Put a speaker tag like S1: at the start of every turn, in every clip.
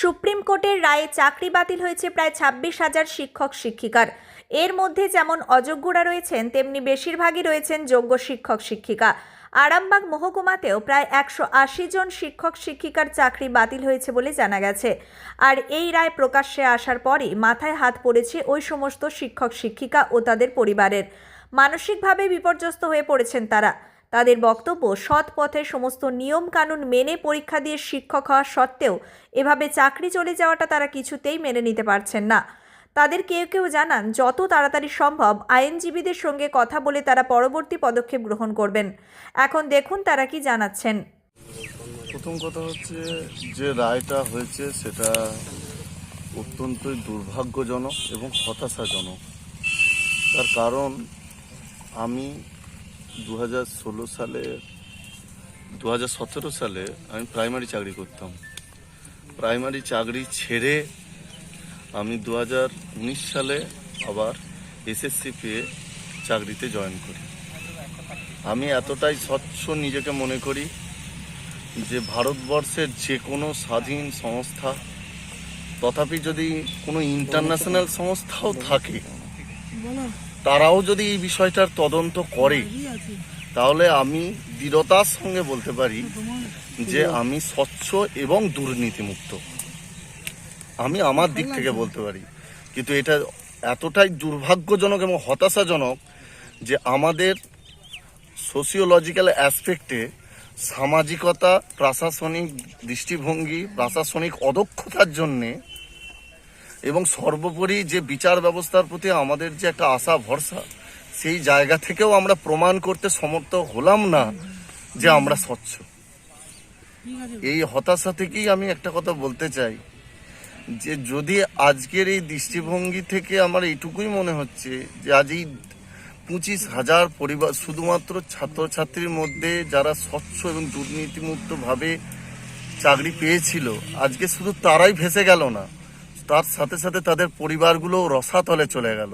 S1: Supreme কোর্টের রায়ে চাকরি বাতিল হয়েছে প্রায় ছাব্বিশ হাজার শিক্ষক শিক্ষিকার। এর মধ্যে যেমন অযোগ্যরা রয়েছেন, তেমনি বেশিরভাগই রয়েছেন যোগ্য শিক্ষক শিক্ষিকা। আরামবাগ মহকুমাতেও প্রায় একশো আশি জন শিক্ষক শিক্ষিকার চাকরি বাতিল হয়েছে বলে জানা গেছে। আর এই রায় প্রকাশ্যে আসার পরই মাথায় হাত পড়েছে ওই সমস্ত শিক্ষক শিক্ষিকা ও তাদের পরিবারের। মানসিকভাবে বিপর্যস্ত হয়ে পড়েছেন তারা। তাদের বক্তব্য সৎ পথে সমস্ত নিয়ম কানুন মেনে পরীক্ষা দিয়ে শিক্ষক হওয়া সত্ত্বেও এভাবে চাকরি চলে যাওয়াটা তারা কিছুতেই মেনে নিতে পারছেন না। তাদের কেউ কেউ জানান, যত তাড়াতাড়ি সম্ভব আইনজীবীদের সঙ্গে কথা বলে তারা পরবর্তী পদক্ষেপ গ্রহণ করবেন। এখন দেখুন তারা কি জানাচ্ছেন।
S2: প্রথম কথা হচ্ছে, যে রায়টা হয়েছে সেটা অত্যন্তই দুর্ভাগ্যজনক এবং হতাশাজনক। তার কারণ, আমি দু হাজার ষোলো সালে দু হাজার সতেরো সালে আমি প্রাইমারি চাকরি করতাম। প্রাইমারি চাকরি ছেড়ে আমি দু হাজার উনিশ সালে আবার এসএসসি পেয়ে চাকরিতে জয়েন করি। আমি এতটাই স্বচ্ছ নিজেকে মনে করি যে ভারতবর্ষের যে কোনো স্বাধীন সংস্থা, তথাপি যদি কোনো ইন্টারন্যাশনাল সংস্থাও থাকে তারাও যদি এই বিষয়টার তদন্ত করে, তাহলে আমি দৃঢ়তার সঙ্গে বলতে পারি যে আমি স্বচ্ছ এবং দুর্নীতিমুক্ত। আমি আমার দিক থেকে বলতে পারি। কিন্তু এটা এতটাই দুর্ভাগ্যজনক এবং হতাশাজনক যে আমাদের সোসিওলজিক্যাল অ্যাসপেক্টে সামাজিকতা, প্রশাসনিক দৃষ্টিভঙ্গি, প্রশাসনিক অদক্ষতার জন্যে এবং সর্বোপরি যে বিচার ব্যবস্থার প্রতি আমাদের যে একটা আশা, ভরসা, সেই জায়গা থেকেও আমরা প্রমাণ করতে সমর্থ হলাম না যে আমরা স্বচ্ছ। এই হতাশা থেকেই আমি একটা কথা বলতে চাই, যে যদি আজকের এই দৃষ্টিভঙ্গি থেকে আমার এইটুকুই মনে হচ্ছে যে আজ এই পঁচিশ হাজার পরিবার, শুধুমাত্র ছাত্রছাত্রীর মধ্যে যারা স্বচ্ছ এবং দুর্নীতিমুক্তভাবে চাকরি পেয়েছিল, আজকে শুধু তারাই ভেসে গেল না। তার সাথে সাথে তাদের পরিবারগুলো রসাতলে চলে গেল।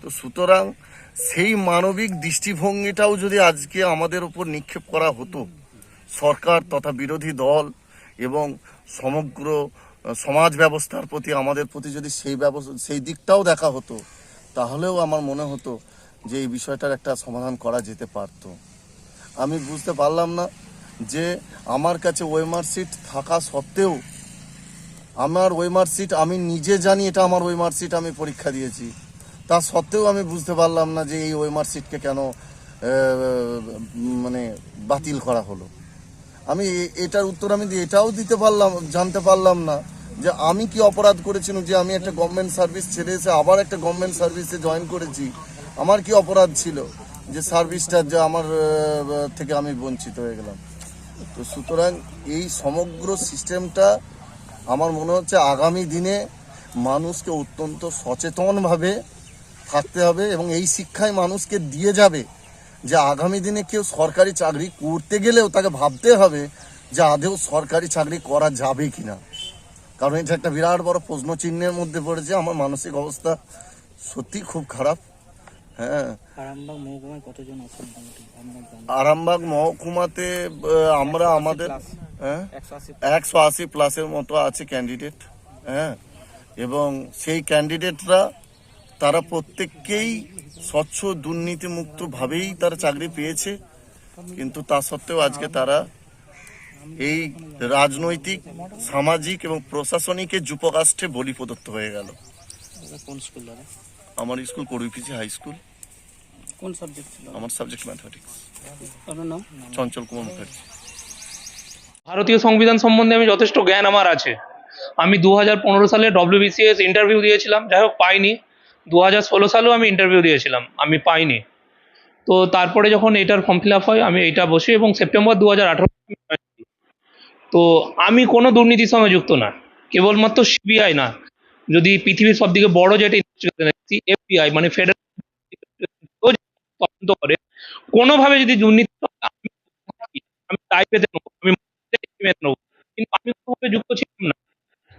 S2: তো সুতরাং সেই মানবিক দৃষ্টিভঙ্গিটাও যদি আজকে আমাদের উপর নিক্ষেপ করা হতো, সরকার তথা বিরোধী দল এবং সমগ্র সমাজ ব্যবস্থার প্রতি, আমাদের প্রতি যদি সেই ব্যবস্থা, সেই দিকটাও দেখা হতো, তাহলেও আমার মনে হতো যে এই বিষয়টার একটা সমাধান করা যেতে পারতো। আমি বুঝতে পারলাম না যে আমার কাছে ওয়েমার সিট থাকা সত্ত্বেও আমার ওয়েমার সিট, আমি নিজে জানি এটা আমার ওয়েমার সিট, আমি পরীক্ষা দিয়েছি। তা সত্ত্বেও আমি বুঝতে পারলাম না যে এই ওয়েমার সিটকে কেন মানে বাতিল করা হলো। আমি এটার উত্তর আমি এটাও দিতে পারলাম, জানতে পারলাম না যে আমি কি অপরাধ করেছিলাম যে আমি একটা গভর্নমেন্ট সার্ভিস ছেড়ে এসে আবার একটা গভর্নমেন্ট সার্ভিসে জয়েন করেছি। আমার কি অপরাধ ছিল যে সার্ভিসটা যে আমার থেকে আমি বঞ্চিত হয়ে গেলাম? তো সুতরাং এই সমগ্র সিস্টেমটা আমার মনে হচ্ছে আগামী দিনে মানুষকে অত্যন্ত সচেতনভাবে থাকতে হবে এবং এই শিক্ষায় মানুষকে দিয়ে যাবে যে আগামী দিনে কেউ সরকারি চাকরি করতে গেলেও তাকে ভাবতে হবে যে আদেও সরকারি চাকরি করা যাবে কি না কারণ এটা একটা বিরাট বড় প্রশ্ন চিহ্নের মধ্যে পড়েছে। আমার মানসিক অবস্থা সত্যি খুব খারাপ। হ্যাঁ।
S3: আরামবাগ মহকুমায় কতজন আছেন মোটামুটি? আপনার
S2: আরামবাগ মহকুমাতে আমরা আমাদের হ্যাঁ?
S3: একশো আশি
S2: প্লাসের মতো আছে ক্যান্ডিডেট হ্যাঁ? এবং সেই ক্যান্ডিডেটরা তারা প্রত্যেককেই স্বচ্ছ দুর্নীতিমুক্তভাবেই তারা চাকরি পেয়েছে। কিন্তু তা সত্ত্বেও আজকে তারা এই রাজনৈতিক সামাজিক এবং প্রশাসনিকের যুপকাষ্ঠে বলি প্রদত্ত হয়ে গেল।
S3: কোন স্কুল
S2: আমার স্কুল করুইপিছি হাই স্কুল।
S3: কোন সাবজেক্ট ছিল?
S2: আমার সাবজেক্ট ম্যাথমেটিক্স
S3: আপনার নাম?
S2: চঞ্চল কুমার মুখার্জি।
S4: ভারতীয় সংবিধান সম্বন্ধে আমি যথেষ্ট জ্ঞান আমার আছে। আমি দু হাজার পনেরো সালে ডব্লিউবিসিএস ইন্টারভিউ দিয়েছিলাম। যাই হোক পাইনি। দু হাজার ষোলো সালেও আমি ইন্টারভিউ দিয়েছিলাম। আমি পাইনি। তো তারপরে যখন এটার ফর্ম ফিল আপ হয় আমি এইটা বসি এবং সেপ্টেম্বর দু হাজার আঠারো তো আমি কোনো দুর্নীতির সঙ্গে যুক্ত না। কেবলমাত্র সিবিআই না। যদি পৃথিবীর সব থেকে বড় যেটা এফবিআই মানে তদন্ত করে, কোনোভাবে যদি দুর্নীতি আমি দায় পেতে নেব, আমি নেব। কিন্তু আমি কোনোভাবে যুক্ত ছিলাম না।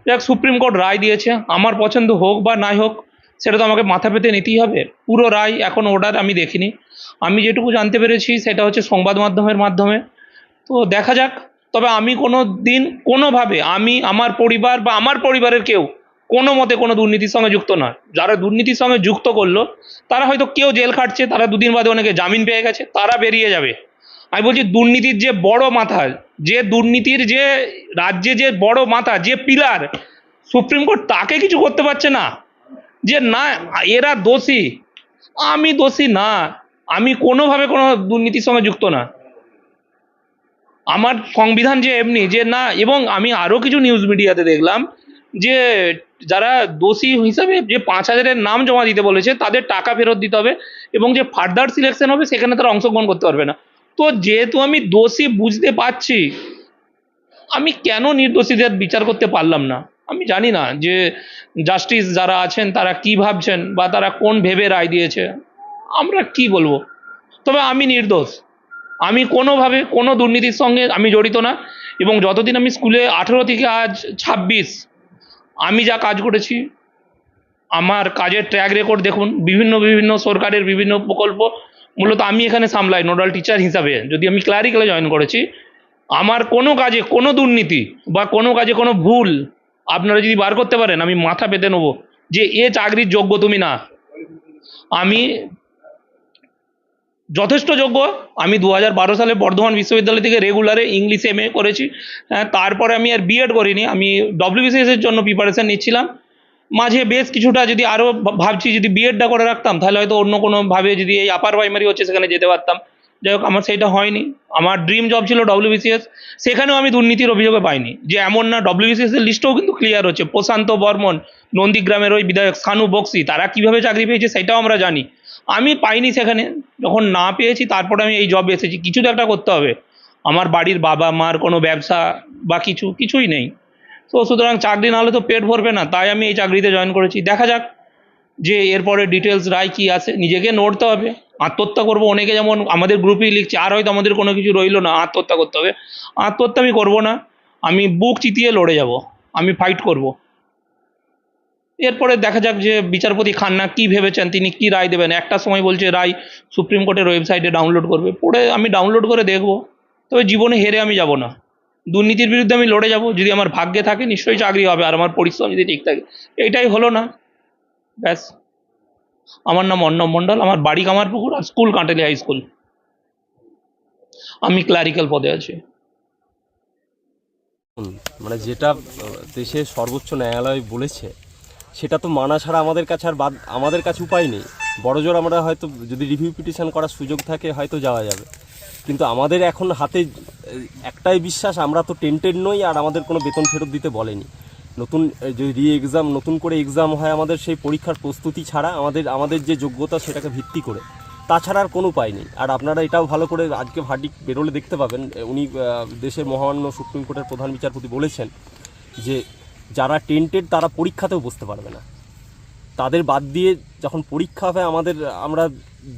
S4: যাক সুপ্রিম কোর্ট রায় দিয়েছে, আমার পছন্দ হোক বা নাই হোক, সেটা তো আমাকে মাথা পেতে নিতেই হবে। পুরো রায় এখন অর্ডার আমি দেখিনি। আমি যেটুকু জানতে পেরেছি, সেটা হচ্ছে সংবাদ মাধ্যমের মাধ্যমে। তো দেখা যাক, তবে আমি কোনো দিন কোনোভাবে আমি, আমার পরিবার বা আমার পরিবারের কেউ কোনো মতে কোনো দুর্নীতির সঙ্গে যুক্ত নয়। যারা দুর্নীতির সঙ্গে যুক্ত করল, তারা হয়তো কেউ জেল খাটছে, তারা দুদিন বাদে অনেকে জামিন পেয়ে গেছে, তারা বেরিয়ে যাবে। আমি বলছি দুর্নীতির যে বড় মাথা, যে দুর্নীতির যে রাজ্যে যে বড় মাথা, যে পিলার, সুপ্রিম কোর্ট তাকে কিছু করতে পারছে না। যে না, এরা দোষী। আমি দোষী না। আমি কোনোভাবে কোনো দুর্নীতির সঙ্গে যুক্ত না। আমার সংবিধান যে এমনি, যে না, এবং আমি আরও কিছু নিউজ মিডিয়াতে দেখলাম যে যারা দোষী হিসাবে যে পাঁচ হাজারের নাম জমা দিতে বলেছে, তাদের টাকা ফেরত দিতে হবে এবং যে ফার্দার সিলেকশন হবে, সেখানে তারা অংশগ্রহণ করতে পারবে না। তো যেহেতু আমি দোষী বুঝতে পারছি, আমি কেন নির্দোষীদের বিচার করতে পারলাম না? আমি জানি না যে জাস্টিস যারা আছেন, তারা কি ভাবছেন বা তারা কোন ভেবে রায় দিয়েছে। আমরা কি বলব? তবে আমি নির্দোষ। আমি কোনোভাবে, কোনো দুর্নীতির সঙ্গে আমি জড়িত না এবং যতদিন আমি স্কুলে আঠেরো থেকে আজ ছাব্বিশ আমি যা কাজ করেছি, আমার কাজের ট্র্যাক রেকর্ড দেখুন, বিভিন্ন বিভিন্ন সরকারের বিভিন্ন প্রকল্প, মূলত আমি এখানে সামলাই, নোডাল টিচার হিসাবে। যদি আমি ক্লারিক্যালে জয়েন করেছি, আমার কোনো কাজে কোনো দুর্নীতি বা কোনো কাজে কোনো ভুল, আপনারা যদি বার করতে পারেন, আমি মাথা পেতে নেব যে এ চাকরির যোগ্য তুমি না। আমি যথেষ্ট যোগ্য। আমি দু সালে বর্ধমান বিশ্ববিদ্যালয় থেকে রেগুলারে ইংলিশ এম করেছি। তারপরে আমি আর বিএড করিনি। আমি ডব্লিউবিসিএস এর জন্য প্রিপারেশন নিচ্ছিলাম। মাঝে বেশ কিছুটা যদি আরও ভাবছি যদি বিএডটা করে রাখতাম, তাহলে হয়তো অন্য কোনোভাবে যদি এই আপার প্রাইমারি হচ্ছে সেখানে যেতে পারতাম। যাই হোক আমার সেইটা হয়নি। আমার ড্রিম জব ছিল ডব্লিউবিসিএস সেখানেও আমি দুর্নীতির অভিযোগে পাইনি। যে এমন না ডব্লিউবিসিএস এর লিস্টও কিন্তু ক্লিয়ার হচ্ছে। প্রশান্ত বর্মন, নন্দীগ্রামের ওই বিধায়ক সানু বক্সি, তারা কীভাবে চাকরি পেয়েছে সেটাও আমরা জানি। আমি পাইনি সেখানে। যখন না পেয়েছি, তারপরে আমি এই জবে এসেছি। কিছু তো একটা করতে হবে। আমার বাড়ির বাবা মার কোনো ব্যবসা বা কিছু, কিছুই নেই। তো সুতরাং চাকরি না হলে তো পেট ভরবে না। তাই আমি এই চাকরিতে জয়েন করেছি। দেখা যাক যে এরপরে ডিটেলস রায় কী আসে নিজেকে নড়তে হবে। আত্মহত্যা করব। অনেকে যেমন আমাদের গ্রুপেই লিখছে, আর হয়তো আমাদের কোনো কিছু রইল না। আত্মহত্যা করতে হবে। আত্মহত্যা আমি করব না। আমি বুক চিতিয়ে লড়ে যাব। আমি ফাইট করব। এরপরে দেখা যাক যে বিচারপতি খান্না কী ভেবেছেন, তিনি কী রায় দেবেন। একটা সময় বলছে, রায় সুপ্রিম কোর্টের ওয়েবসাইটে ডাউনলোড করবে। পড়ে আমি ডাউনলোড করে দেখব, তবে জীবনে হেরে আমি যাব না। দুর্নীতির বিরুদ্ধে আমি লড়ে যাব, যদি আমার ভাগ্যে থাকে নিশ্চয়ই চাকরি হবে, আর আমার পরিশ্রম যদি ঠিক থাকে। এইটাই হলো না। ব্যাস। আমার নাম অর্ণব মণ্ডল, আমার বাড়ি কামারপুকুর আর স্কুল কাঁটালি হাই স্কুল। আমি ক্লারিক্যাল পদে আছি।
S5: মানে যেটা দেশের সর্বোচ্চ ন্যায়ালয় বলেছে সেটা তো মানা ছাড়া আমাদের কাছে আর বাদ, আমাদের কাছে উপায় নেই। বড়জোর আমরা হয়তো যদি রিভিউ পিটিশন করার সুযোগ থাকে, হয়তো যাওয়া যাবে। কিন্তু আমাদের এখন হাতে, একটাই বিশ্বাস, আমরা তো টেন্টেড নই আর আমাদের কোনো বেতন ফেরত দিতে বলেনি। নতুন যদি রি এক্সাম নতুন করে এক্সাম হয় আমাদের, সেই পরীক্ষার প্রস্তুতি ছাড়া আমাদের আমাদের যে যোগ্যতা সেটাকে ভিত্তি করে। তাছাড়া আর কোনো উপায় নেই। আর আপনারা এটাও ভালো করে আজকে ভার্ডিক বেরোলে দেখতে পাবেন। উনি দেশের মহামান্য সুপ্রিম কোর্টের প্রধান বিচারপতি বলেছেন যে যারা টেন্টেড তারা পরীক্ষাতেও বসতে পারবে না। তাদের বাদ দিয়ে যখন পরীক্ষা হবে আমাদের, আমরা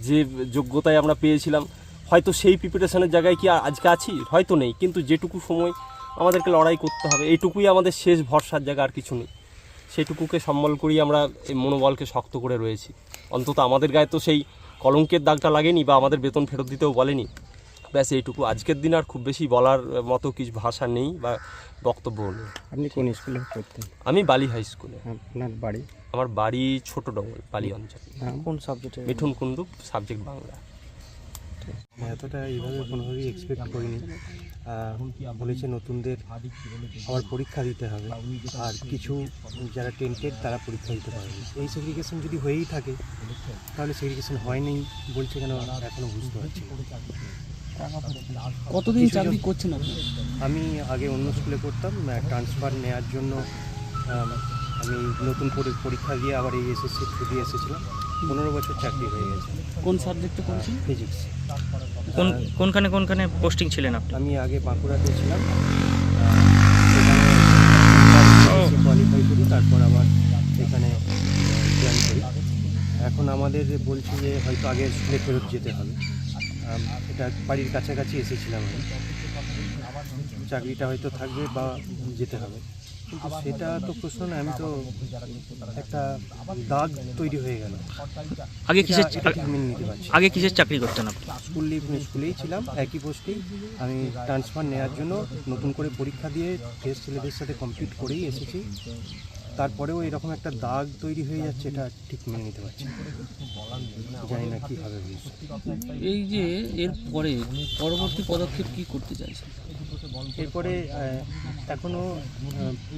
S5: যে যোগ্যতায় আমরা পেয়েছিলাম, হয়তো সেই প্রিপারেশনের জায়গায় কি আজকে আছি? হয়তো নেই, কিন্তু যেটুকু সময় আমাদেরকে লড়াই করতে হবে এইটুকুই আমাদের শেষ ভরসার জায়গা আর কিছু নেই। সেটুকুকে সম্বল করেই আমরা এই মনোবলকে শক্ত করে রয়েছি। অন্তত আমাদের গায়ে তো সেই কলঙ্কের দাগটা লাগেনি বা আমাদের বেতন ফেরত দিতেও বলেনি। ব্যাস এইটুকু। আজকের দিন আর খুব বেশি বলার মতো কিছু ভাষা নেই বা বক্তব্য নেই।
S6: আপনি কোন স্কুলে পড়তেন?
S5: আমি বালি হাই স্কুলে।
S6: আপনার বাড়ি?
S5: আমার বাড়ি ছোট ডবল বালি অঞ্চল।
S3: কোন সাবজেক্টে
S5: মিঠুন কুণ্ডু সাবজেক্ট বাংলা।
S6: এতটা এইভাবে কোনোভাবেই এক্সপেক্ট করিনি। বলেছে নতুনদের আবার পরীক্ষা দিতে হবে। আর কিছু যারা টেন্টেড তারা পরীক্ষা দিতে পারবে এই সেগ্রিগেশন যদি হয়েই থাকে তাহলে সেগ্রিগেশন হয়নি বলছে কেন এখনও বুঝতে পারছি।
S3: কতদিন চাকরি করছেন আপনি?
S6: আমি আগে অন্য স্কুলে করতাম ট্রান্সফার নেওয়ার জন্য আমি নতুন করে পরীক্ষা দিয়ে আবার এই এসএসসি থ্রু দিয়ে এসেছিলাম। পনেরো বছর চাকরি হয়ে গেছে।
S3: কোন সাবজেক্টে করেছেন
S6: ফিজিক্স
S7: কোন কোনখানে কোনখানে পোস্টিং ছিলেন আপনি?
S6: আমি আগে বাঁকুড়াতে ছিলাম। সেখানে কোয়ালিফাই করি তারপর আবার এখানে জয়েন করি। এখন আমাদের বলছি যে হয়তো আগে স্কুলে ফেরত যেতে হবে। এটা বাড়ির কাছাকাছি এসেছিলাম আমি। চাকরিটা হয়তো থাকবে বা যেতে হবে। কিন্তু সেটা তো প্রশ্ন না আমি তো একটা দাগ তৈরি হয়ে গেল।
S7: আগে কিসের
S6: মেনে নিতে পারছি
S7: আগে কিসের চাকরি করতেন আপনি?
S6: স্কুল লিভ স্কুলেই ছিলাম একই পোস্টেই আমি ট্রান্সফার নেওয়ার জন্য নতুন করে পরীক্ষা দিয়ে টেস্ট ছেলেদের সাথে কমপ্লিট করেই এসেছি। তারপরেও এরকম একটা দাগ তৈরি হয়ে যাচ্ছে এটা ঠিক মেনে নিতে পারছি। জানি না কী হবে
S3: এই যে এর পরে পরবর্তী পদক্ষেপ কি করতে চাইছেন
S6: এরপরে এখনও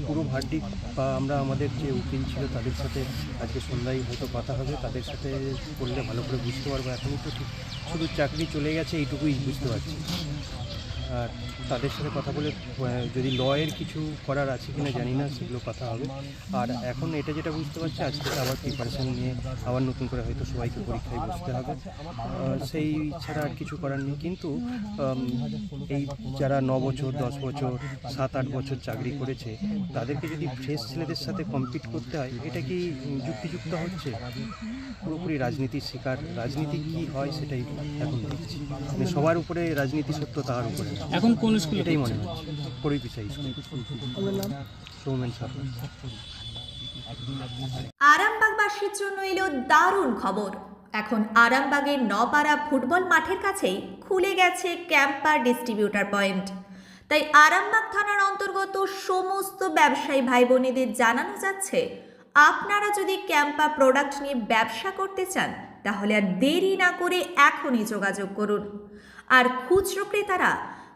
S6: পুরো ভার্ডিক বা আমরা আমাদের যে উকিল ছিল তাদের সাথে আজকে সন্ধ্যায় হয়তো কথা হবে তাদের সাথে করলে ভালো করে বুঝতে পারব এখনই তো ঠিক। শুধু চাকরি চলে গেছে এইটুকুই বুঝতে পারছি। তাদের সাথে কথা বলে যদি লয়ের কিছু করার আছে কিনা জানি না, সেগুলো কথা হবে। আর এখন এটা যেটা বুঝতে পারছি, আজকে আবার প্রিপারেশন নিয়ে আবার নতুন করে হয়তো সবাইকে পরীক্ষায় বসতে হবে। সেই ছাড়া আর কিছু করার নেই। কিন্তু এই যারা ন বছর, দশ বছর, সাত, আট বছর চাকরি করেছে, তাদেরকে যদি ফ্রেশ ছেলেদের সাথে কম্পিট করতে হয়, এটা কি যুক্তিযুক্ত হচ্ছে? পুরোপুরি রাজনীতির শিকার। রাজনীতি কি হয় সেটাই এখন দেখছি। মানে সবার উপরে রাজনীতি সত্য তার উপরে।
S3: এখন কোন স্কুলে
S6: এটাই মনে হচ্ছে পরিপিসাই সৌমেন সরকার।
S1: আরামবাগবাসীর জন্য এলো দারুণ খবর। এখন আরামবাগের নপাড়া ফুটবল মাঠের কাছেই খুলে গেছে ক্যাম্পার ডিস্ট্রিবিউটার পয়েন্ট। তাই আরামবাগ থানার অন্তর্গত সমস্ত ব্যবসায়ী ভাই বোনেদের জানানো যাচ্ছে আপনারা যদি ক্যাম্পা প্রোডাক্ট নিয়ে ব্যবসা করতে চান তাহলে আর দেরি না করে এখনই যোগাযোগ করুন। আর খুচরো ক্রেতারা